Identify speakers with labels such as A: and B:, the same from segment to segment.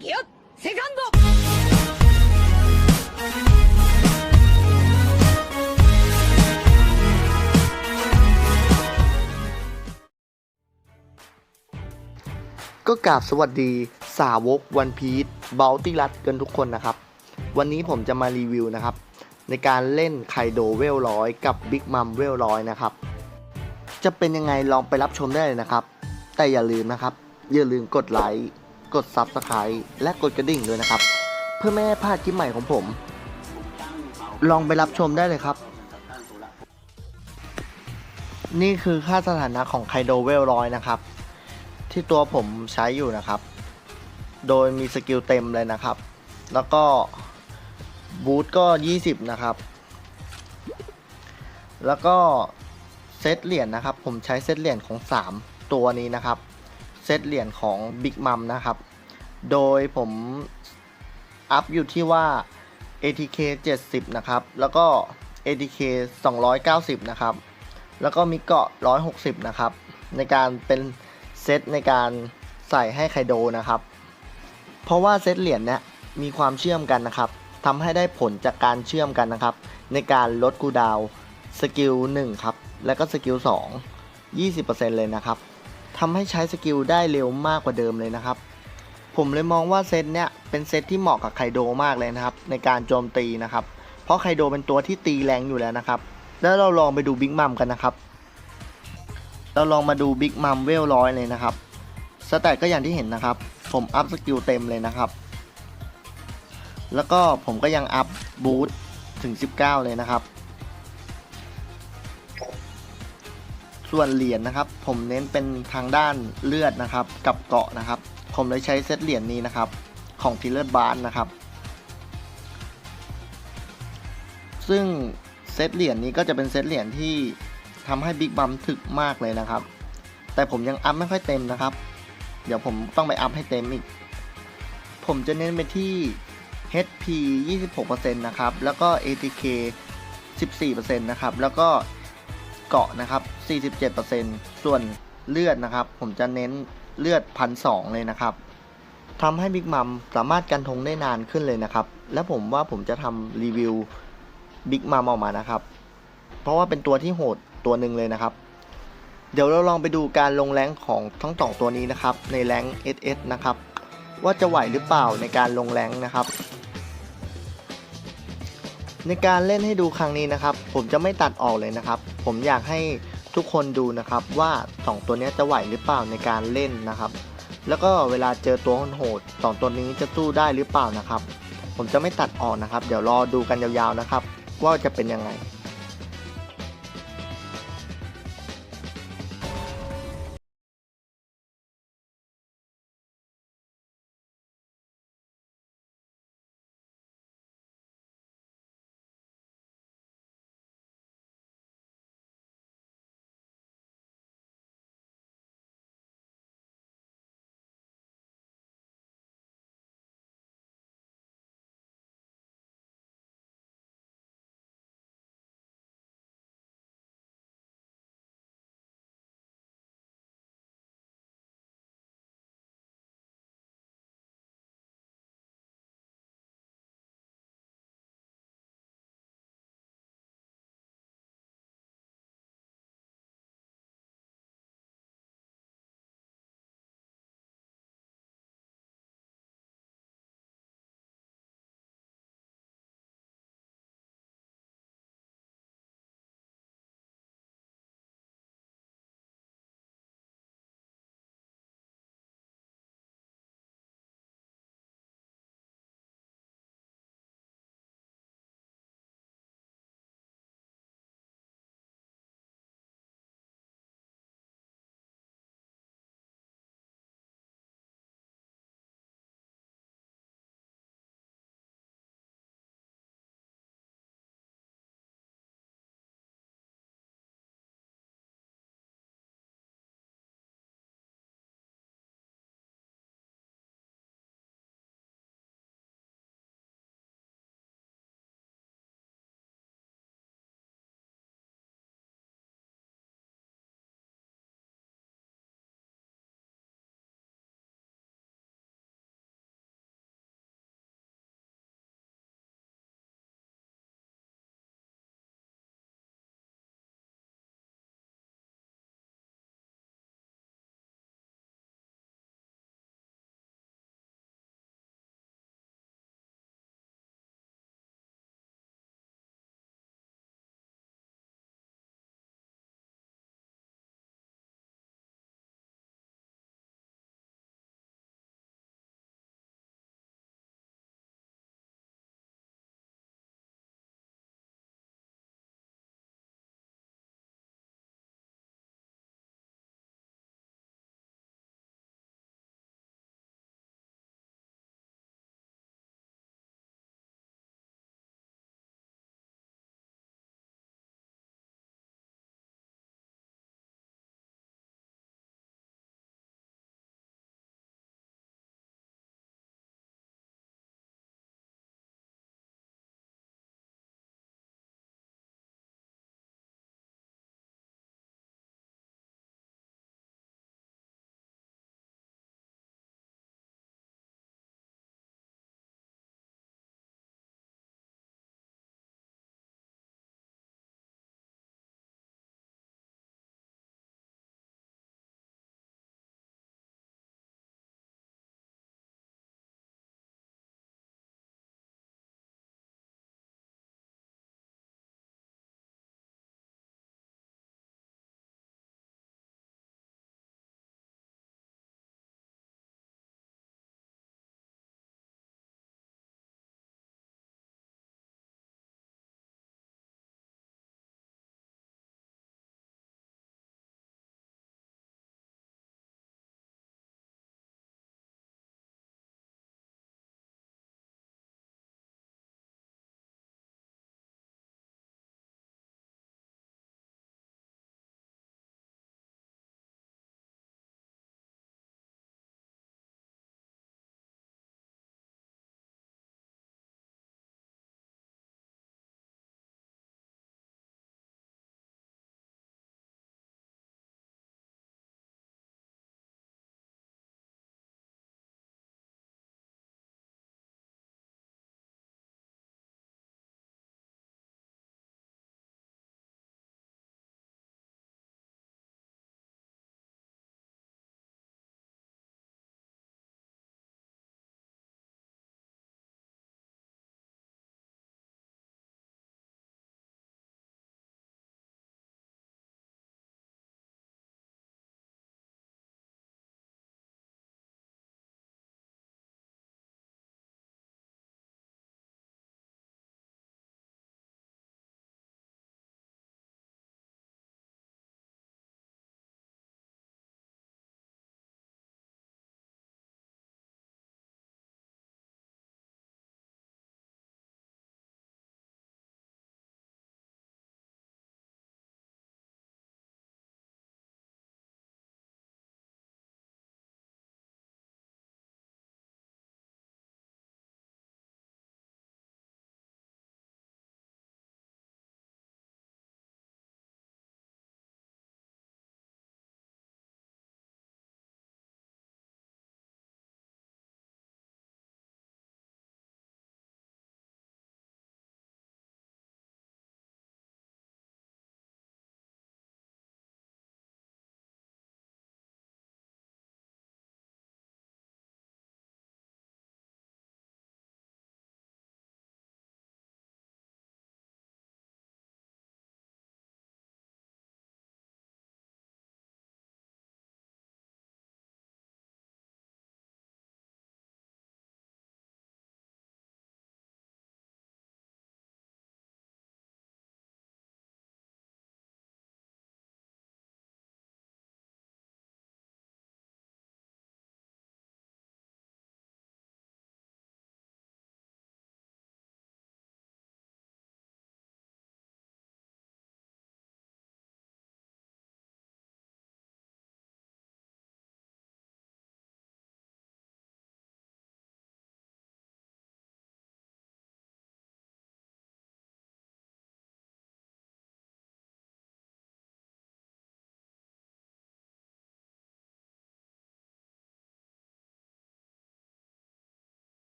A: เกียรติเซคันโด
B: ก็กราบสวัสดีสาวกวันพีชเบลติรัตกันทุกคนนะครับ วันนี้ผมจะมารีวิวนะครับ ในการเล่นไคโดเวลร้อยกับบิ๊กมัมเวลร้อยนะครับ จะเป็นยังไงลองไปรับชมได้เลยนะครับ แต่อย่าลืมนะครับ อย่าลืมกดไลค์ กด Subscribe และกดกระดิ่งด้วยนะครับ เพื่อไม่ให้พลาดคลิปใหม่ของผม ลองไปรับชมได้เลยครับ นี่คือค่าสถานะของไคโดเวลร้อยนะครับ ที่ตัวผมใช้อยู่นะครับ โดยมีสกิลเต็มเลยนะครับ แล้วก็บูทก็ 20 นะครับ แล้วก็เซตเหรียญนะครับ ผมใช้เซตเหรียญของ 3 ตัวนี้นะครับ เซตเหรียญของ Big Mom นะครับ โดยผมอัพอยู่ที่ว่า ATK 70 นะครับ แล้วก็ ATK 290 นะครับ แล้วก็มีเกาะ 160 นะครับ ในการเป็นเซตในการใส่ให้ไคโดนะครับ เพราะว่าเซตเหรียญเนี้ยมีความเชื่อมกันนะครับทำให้ได้ผลจากการเชื่อมกันนะครับ ในการลดคูดาวสกิล1ครับ แล้วก็สกิล2 20%เลยนะครับ ทำให้ใช้สกิลได้เร็วมากกว่าเดิมเลยนะครับ ผมเลยมองว่าเซตเนี้ยเป็นเซตที่เหมาะกับไคโดมากเลยนะครับ ในการโจมตีนะครับ เพราะไคโดเป็นตัวที่ตีแรงอยู่แล้วนะครับ แล้วเราลองไปดูบิ๊กมัมกันนะครับ เราลองมาดูบิ๊กมัมเวลร้อยเลยนะครับ สแตทก็อย่างที่เห็นนะครับ ผมอัพสกิลเต็มเลยนะครับ แล้วก็ผมก็ยังอัพบูทถึง 19 เลยนะครับ ส่วนเหรียญนะครับ ผมเน้นเป็นทางด้านเลือดนะครับ กับเกาะนะครับ ผมเลยใช้เซตเหรียญนี้นะครับ ของทิเลอร์บาร์นะครับ ซึ่งเซตเหรียญนี้ก็จะเป็นเซตเหรียญที่ทำให้บิ๊กบัมถึกมากเลยนะครับ แต่ผมยังอัพไม่ค่อยเต็มนะครับ เดี๋ยวผมต้องไปอัพให้เต็มอีก ผมจะเน้นไปที่ HP 26%นะครับ แล้วก็ ATK 14%นะครับ แล้วก็เกาะนะครับ 47%ส่วนเลือดนะครับ ผมจะเน้นเลือดพันสเลยนะครับทำให้บิ๊กมัมสามารถกันทงได้นานขึ้นเลยนะครับ และผมว่าผมจะทำรีวิวบิ๊กมัมออกมานะครับ เพราะว่าเป็นตัวที่โหดตัวหนึ่งเลยนะครับ เดี๋ยวเราลองไปดูการลงแรงของทั้งสองตัวนี้นะครับ ในแรง SS นะครับ ว่าจะไหวหรือเปล่าในการลงแรงนะครับ ในการเล่นให้ดูครั้งนี้นะครับ ผมจะไม่ตัดออกเลยนะครับ ผมอยากให้ ทุกคนดูนะครับว่าสองตัวนี้จะไหวหรือเปล่าในการเล่นนะครับ แล้วก็เวลาเจอตัวโหดสองตัวนี้จะสู้ได้หรือเปล่านะครับ ผมจะไม่ตัดออกนะครับ เดี๋ยวรอดูกันยาวๆนะครับ ว่าจะเป็นยังไง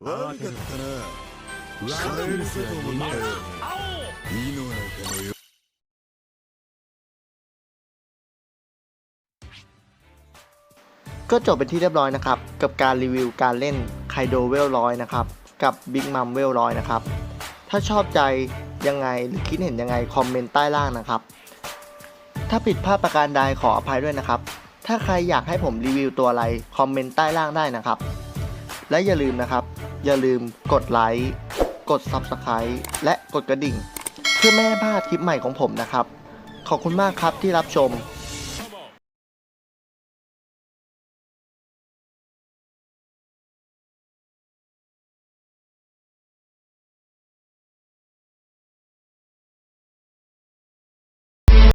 C: 悪かったな笑えるかと思ったよ井の中のよ
B: ก็จบเป็นที่เรียบร้อยนะครับ กับการรีวิวการเล่นไคโดเวลร้อยนะครับ กับ Big Mom เวลร้อยนะครับ ถ้าชอบใจยังไงหรือคิดเห็นยังไง คอมเมนต์ใต้ล่างนะครับ ถ้าผิดพลาดประการใดขออภัยด้วยนะครับ ถ้าใครอยากให้ผมรีวิวตัวอะไร คอมเมนต์ใต้ล่างได้นะครับ และอย่าลืมนะครับ อย่าลืมกดไลค์ กด Subscribe และกดกระดิ่ง เพื่อไม่ให้พลาดคลิปใหม่ของผมนะครับ ขอบคุณมากครับที่รับชม